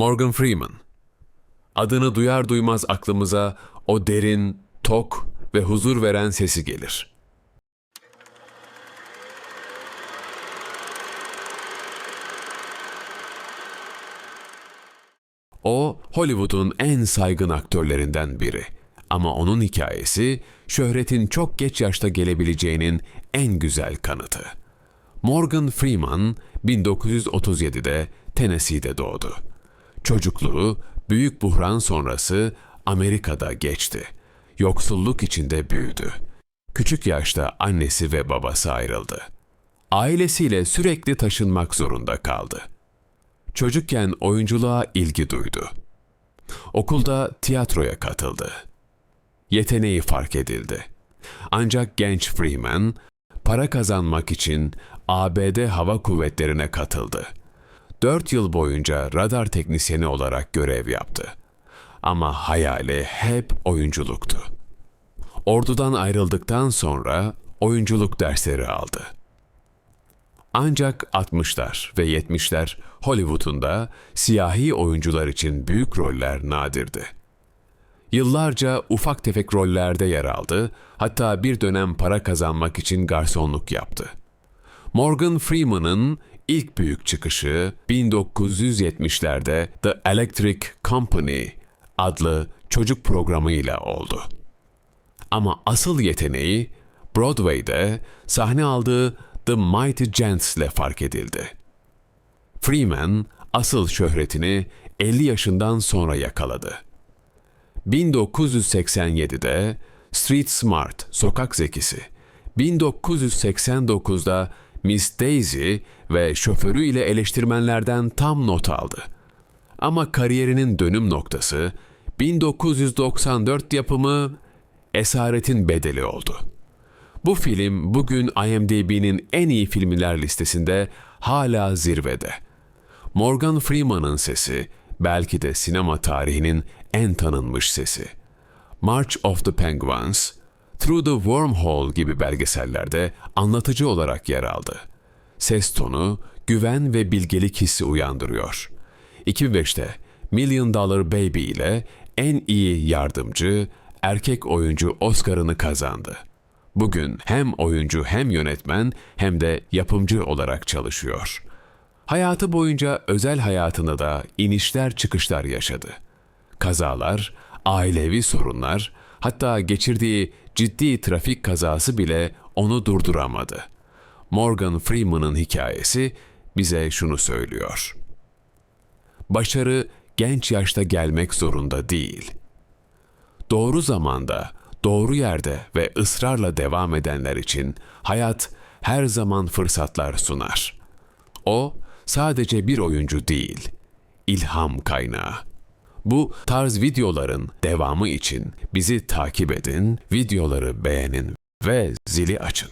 Morgan Freeman. Adını duyar duymaz aklımıza o derin, tok ve huzur veren sesi gelir. O, Hollywood'un en saygın aktörlerinden biri. Ama onun hikayesi, şöhretin çok geç yaşta gelebileceğinin en güzel kanıtı. Morgan Freeman, 1937'de Tennessee'de doğdu. Çocukluğu, büyük buhran sonrası Amerika'da geçti. Yoksulluk içinde büyüdü. Küçük yaşta annesi ve babası ayrıldı. Ailesiyle sürekli taşınmak zorunda kaldı. Çocukken oyunculuğa ilgi duydu. Okulda tiyatroya katıldı. Yeteneği fark edildi. Ancak genç Freeman para kazanmak için ABD Hava Kuvvetleri'ne katıldı. Dört yıl boyunca radar teknisyeni olarak görev yaptı. Ama hayali hep oyunculuktu. Ordudan ayrıldıktan sonra oyunculuk dersleri aldı. Ancak 60'lar ve 70'ler Hollywood'un da siyahi oyuncular için büyük roller nadirdi. Yıllarca ufak tefek rollerde yer aldı, hatta bir dönem para kazanmak için garsonluk yaptı. Morgan Freeman'ın ilk büyük çıkışı 1970'lerde The Electric Company adlı çocuk programıyla oldu. Ama asıl yeteneği Broadway'de sahne aldığı The Mighty Gents ile fark edildi. Freeman asıl şöhretini 50 yaşından sonra yakaladı. 1987'de Street Smart, Sokak Zekisi, 1989'da Miss Daisy ve şoförü ile eleştirmenlerden tam not aldı. Ama kariyerinin dönüm noktası 1994 yapımı Esaretin Bedeli oldu. Bu film bugün IMDb'nin en iyi filmler listesinde hala zirvede. Morgan Freeman'ın sesi belki de sinema tarihinin en tanınmış sesi. March of the Penguins, Through the Wormhole gibi belgesellerde anlatıcı olarak yer aldı. Ses tonu, güven ve bilgelik hissi uyandırıyor. 2005'te Million Dollar Baby ile en iyi yardımcı erkek oyuncu Oscar'ını kazandı. Bugün hem oyuncu hem yönetmen hem de yapımcı olarak çalışıyor. Hayatı boyunca özel hayatında da inişler çıkışlar yaşadı. Kazalar, ailevi sorunlar, hatta geçirdiği ciddi trafik kazası bile onu durduramadı. Morgan Freeman'ın hikayesi bize şunu söylüyor. Başarı genç yaşta gelmek zorunda değil. Doğru zamanda, doğru yerde ve ısrarla devam edenler için hayat her zaman fırsatlar sunar. O sadece bir oyuncu değil, ilham kaynağı. Bu tarz videoların devamı için bizi takip edin, videoları beğenin ve zili açın.